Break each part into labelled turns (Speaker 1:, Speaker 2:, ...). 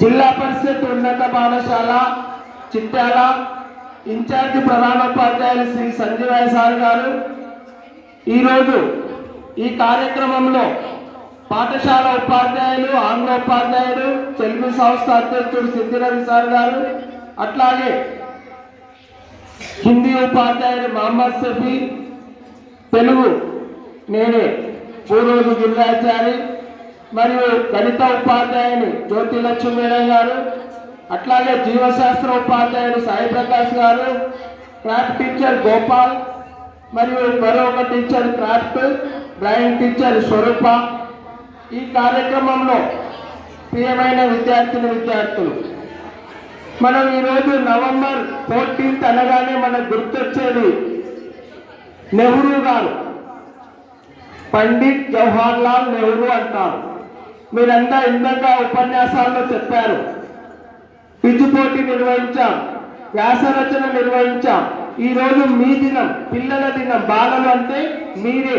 Speaker 1: జిల్లా పరిషత్ ఉన్నత పాఠశాల చిట్టాల ఇన్ఛార్జి ప్రధానోపాధ్యాయులు శ్రీ సంజీవయ్య సార్ గారు. ఈరోజు ఈ కార్యక్రమంలో పాఠశాల ఉపాధ్యాయులు ఆంగ్ల ఉపాధ్యాయులు తెలుగు సంస్థ అధ్యక్షుడు సిద్ధిరవి సార్ గారు అట్లాగే హిందీ ఉపాధ్యాయుడు మహమ్మద్ షఫీ తెలుగు నేనే పూర్వజు గిరిరాచారి మరియు గణిత ఉపాధ్యాయుని జ్యోతి లక్ష్మి గారు అట్లాగే జీవశాస్త్ర ఉపాధ్యాయుడు సాయి ప్రకాష్ గారు క్రాఫ్ట్ టీచర్ గోపాల్ మరియు మరొక teacher craft drawing teacher Swaroopa. ఈ కార్యక్రమంలో ప్రియమైన విద్యార్థిని విద్యార్థులు మనం ఈరోజు నవంబర్ ఫోర్టీన్త్ అనగానే మనకు గుర్తొచ్చేది నెహ్రూ గారు. పండిట్ జవహర్ లాల్ నెహ్రూ అంటారు. మీరంతా ఇందాక ఉపన్యాసాల్లో చెప్పారు. క్విజ్ పోటీ నిర్వహించాం వ్యాసరచన నిర్వహించాం. ఈ రోజు మీ దినం పిల్లల దినం బాలలు అంటే మీరే.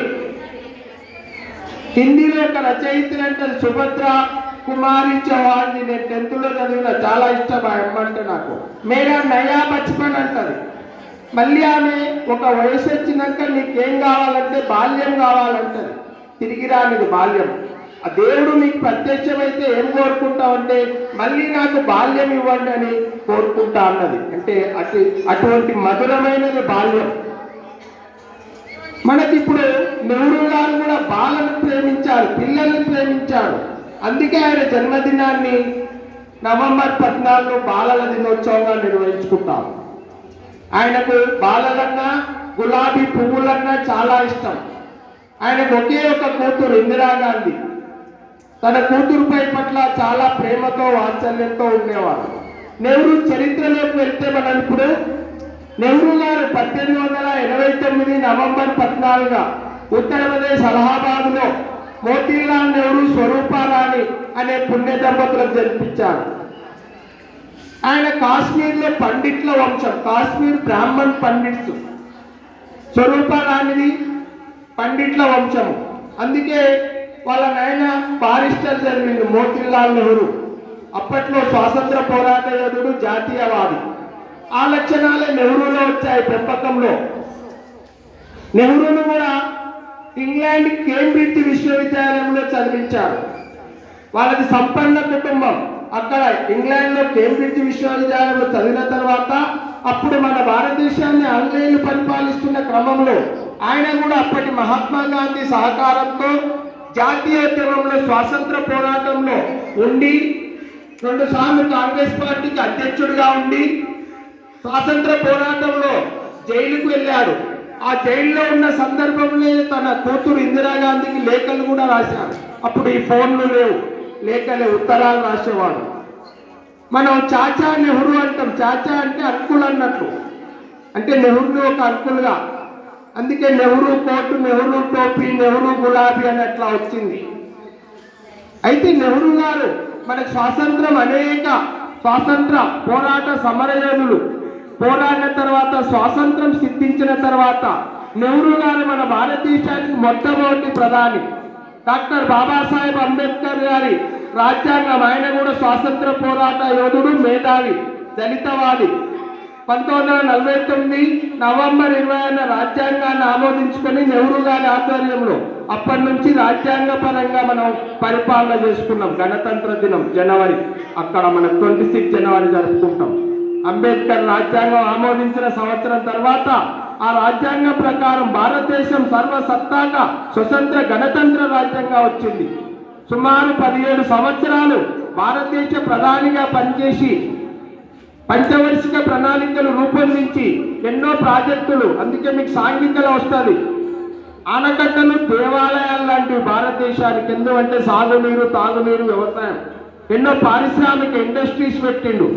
Speaker 1: హిందీలో ఒక రచయిత్రి అంటే సుభద్ర కుమారి చౌహాన్ నేను టెన్త్లో చదివిన చాలా ఇష్టం ఆ అమ్మంటే నాకు. మేరా నయా బచ్పన్ అంటది. మళ్ళీ ఆమె ఒక వయసు వచ్చినాక నీకేం కావాలంటే బాల్యం కావాలంటది. తిరిగి రానిది బాల్యం. ఆ దేవుడు నీకు ప్రత్యక్షమైతే ఏం కోరుకుంటావు అంటే మళ్ళీ నాకు బాల్యం ఇవ్వండి అని కోరుకుంటా అన్నది. అంటే అటు అటువంటి మధురమైనది బాల్యం. మనకి ఇప్పుడు నెహ్రూ గారు కూడా బాలను ప్రేమించారు పిల్లల్ని ప్రేమించారు. అందుకే ఆయన జన్మదినాన్ని నవంబర్ పద్నాలుగు బాలల దినోత్సవంగా నిర్వహించుకుంటాం. ఆయనకు బాలలన్నా గులాబీ పువ్వులన్నా చాలా ఇష్టం. ఆయనకు ఒకే ఒక కూతురు ఇందిరాగాంధీ. తన కూతురుపై పట్ల చాలా ప్రేమతో వాత్సల్యంతో ఉండేవారు నెహ్రూ చరిత్రలోకి వెళ్తే మనం ఇప్పుడు నెహ్రూ గారు పద్దెనిమిది వందల ఎనభై తొమ్మిది నవంబర్ పద్నాలుగున ఉత్తరప్రదేశ్ అలహాబాద్లో మోతీలాల్ నెహ్రూ స్వరూపారాణి అనే పుణ్య దంపతులకు జన్మించారు. ఆయన కాశ్మీర్లో పండిట్ల వంశం కాశ్మీర్ బ్రాహ్మణ్ పండిట్స్ స్వరూపారాణిది పండిట్ల వంశము. అందుకే వాళ్ళ నాయన బారిస్టర్ జరిగింది మోతిలాల్ నెహ్రూ. అప్పట్లో స్వాతంత్ర పోరాట యోధుడు జాతీయవాది. ఆ లక్షణాలే నెహ్రూలో వచ్చాయి పెంపకంలో. నెహ్రూను కూడా ఇంగ్లాండ్ కేంబ్రిడ్జ్ విశ్వవిద్యాలయంలో చదివించారు. వాళ్ళది సంపన్న కుటుంబం. అక్కడ ఇంగ్లాండ్లో కేంబ్రిడ్జ్ విశ్వవిద్యాలయంలో చదివిన తర్వాత అప్పుడు మన భారతదేశాన్ని ఆంగ్లేయులు పరిపాలిస్తున్న క్రమంలో ఆయన కూడా అప్పటి మహాత్మా గాంధీ సహకారంతో జాతీయోద్యమంలో స్వాతంత్ర పోరాటంలో ఉండి రెండు సార్లు కాంగ్రెస్ పార్టీకి అధ్యక్షుడిగా ఉండి స్వాతంత్ర పోరాటంలో జైలుకు వెళ్ళాడు. ఆ జైల్లో ఉన్న సందర్భంలో తన కూతురు ఇందిరాగాంధీకి లేఖలు కూడా రాశారు అప్పుడు ఈ ఫోన్లు లేవు. లేఖలే ఉత్తరాలు రాసేవాడు. మనం చాచా నెహ్రూ అంటాం. చాచా అంటే అంకుల్ అన్నట్లు. అంటే నెహ్రూ ఒక అంకుల్గా అందుకే నెహ్రూ కోటు నెహ్రూ టోపీ నెహ్రూ గులాబీ అని అట్లా వచ్చింది. అయితే నెహ్రూ గారు మనకు స్వాతంత్రం అనేక స్వాతంత్ర పోరాట సమరయోధులు. పోరాడిన తర్వాత స్వాతంత్రం సిద్ధించిన తర్వాత నెహ్రూ గారు మన భారతదేశానికి మొట్టమొదటి ప్రధాని. డాక్టర్ బాబాసాహెబ్ అంబేద్కర్ గారి రాజ్యాంగం. ఆయన కూడా స్వాతంత్ర పోరాట యోధుడు మేధావి దళితవాది. పంతొమ్మిది వందల నలభై తొమ్మిది నవంబర్ ఇరవై ఆరున రాజ్యాంగాన్ని ఆమోదించుకొని నెహ్రూ గారి ఆధ్వర్యంలో అప్పటి నుంచి రాజ్యాంగ పరంగా మనం పరిపాలన చేసుకున్నాం. గణతంత్ర దినం జనవరి. అక్కడ మనం ట్వంటీ సిక్స్ జనవరి జరుపుకుంటాం. అంబేద్కర్ రాజ్యాంగం ఆమోదించిన సంవత్సరం తర్వాత ఆ రాజ్యాంగం ప్రకారం భారతదేశం సర్వసత్తాక స్వతంత్ర గణతంత్ర రాజ్యంగా వచ్చింది. సుమారు పదిహేడు సంవత్సరాలు భారతదేశ ప్రధానిగా పనిచేసి పంచవర్షిక ప్రణాళికలు రూపొందించి ఎన్నో ప్రాజెక్టులు అందుకే మీకు సాంఘికలో వస్తుంది. ఆనకట్టలు దేవాలయాలు లాంటివి భారతదేశానికి ఎందుకంటే సాగునీరు తాగునీరు వ్యవసాయం. ఎన్నో పారిశ్రామిక ఇండస్ట్రీస్ పెట్టిండు.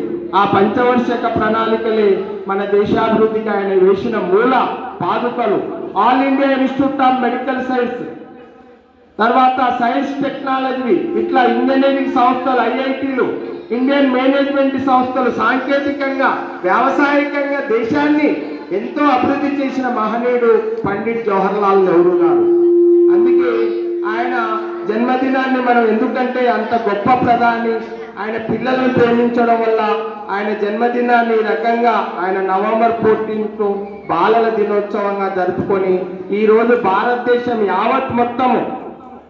Speaker 1: ఆ పంచవర్షక ప్రణాళికలే మన దేశాభివృద్ధికి ఆయన వేసిన మూల పాదుకలు All India Institute of Medical Science తర్వాత సైన్స్ టెక్నాలజీ ఇట్లా ఇంజనీరింగ్ సంస్థలు ఐఐటీలు. ఇండియన్ మేనేజ్మెంట్ సంస్థలు సాంకేతికంగా వ్యావసాయికంగా దేశాన్ని ఎంతో అభివృద్ధి చేసిన మహనీయుడు పండిట్ జవహర్లాల్ నెహ్రూ గారు. అందుకే ఆయన జన్మదినాన్ని మనం ఎందుకంటే అంత గొప్ప ప్రధాని ఆయన పిల్లలను ప్రేమించడం వల్ల ఆయన జన్మదినాన్ని ఈ రకంగా ఆయన నవంబర్ ఫోర్టీన్త్ బాలల దినోత్సవంగా జరుపుకొని ఈరోజు భారతదేశం యావత్ మొత్తము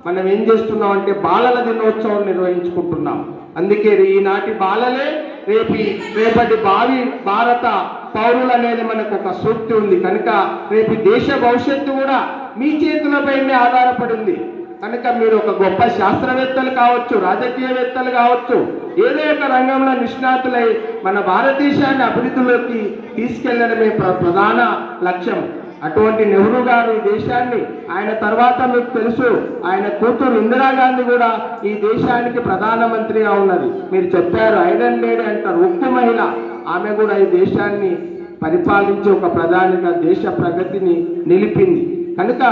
Speaker 1: మనం ఏం చేస్తున్నాం అంటే బాలల దినోత్సవం నిర్వహించుకుంటున్నాం. అందుకే ఈనాటి బాలలే రేపు రేపటి భావి భారత పౌరులు అనేది మనకు ఒక సూక్తి ఉంది. కనుక రేపు దేశ భవిష్యత్తు కూడా మీ చేతులపైనే ఆధారపడి ఉంది కనుక మీరు ఒక గొప్ప శాస్త్రవేత్తలు కావచ్చు రాజకీయవేత్తలు కావచ్చు ఏదో ఒక రంగంలో నిష్ణాతులై మన భారతదేశాన్ని అభివృద్ధిలోకి తీసుకెళ్ళడమే ప్ర- ప్రధాన లక్ష్యం. అటువంటి నెహ్రూ గారు ఈ దేశాన్ని ఆయన తర్వాత మీకు తెలుసు ఆయన కూతురు ఇందిరాగాంధీ కూడా ఈ దేశానికి ప్రధానమంత్రిగా ఉన్నది మీరు చెప్పారు ఐరన్ లేడీ అంటారు ఉక్కు మహిళ. ఆమె కూడా ఈ దేశాన్ని పరిపాలించి ఒక ప్రధానిగా దేశ ప్రగతిని నిలిపింది. కనుక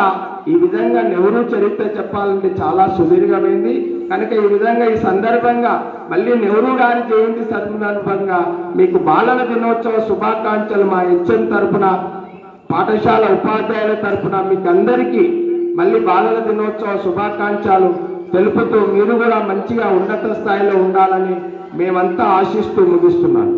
Speaker 1: ఈ విధంగా నెహ్రూ చరిత్ర చెప్పాలంటే చాలా సుదీర్ఘమైంది. కనుక ఈ విధంగా ఈ సందర్భంగా మళ్ళీ నెహ్రూ గారి జయంతి సందర్భంగా మీకు బాలల దినోత్సవ శుభాకాంక్షలు మా హెచ్ఎం తరపున పాఠశాల ఉపాధ్యాయుల తరపున మీకు అందరికీ మళ్ళీ బాలల దినోత్సవ శుభాకాంక్షలు తెలుపుతూ మీరు కూడా మంచిగా ఉన్నత స్థాయిలో ఉండాలని మేమంతా ఆశిస్తూ ముగిస్తున్నాను.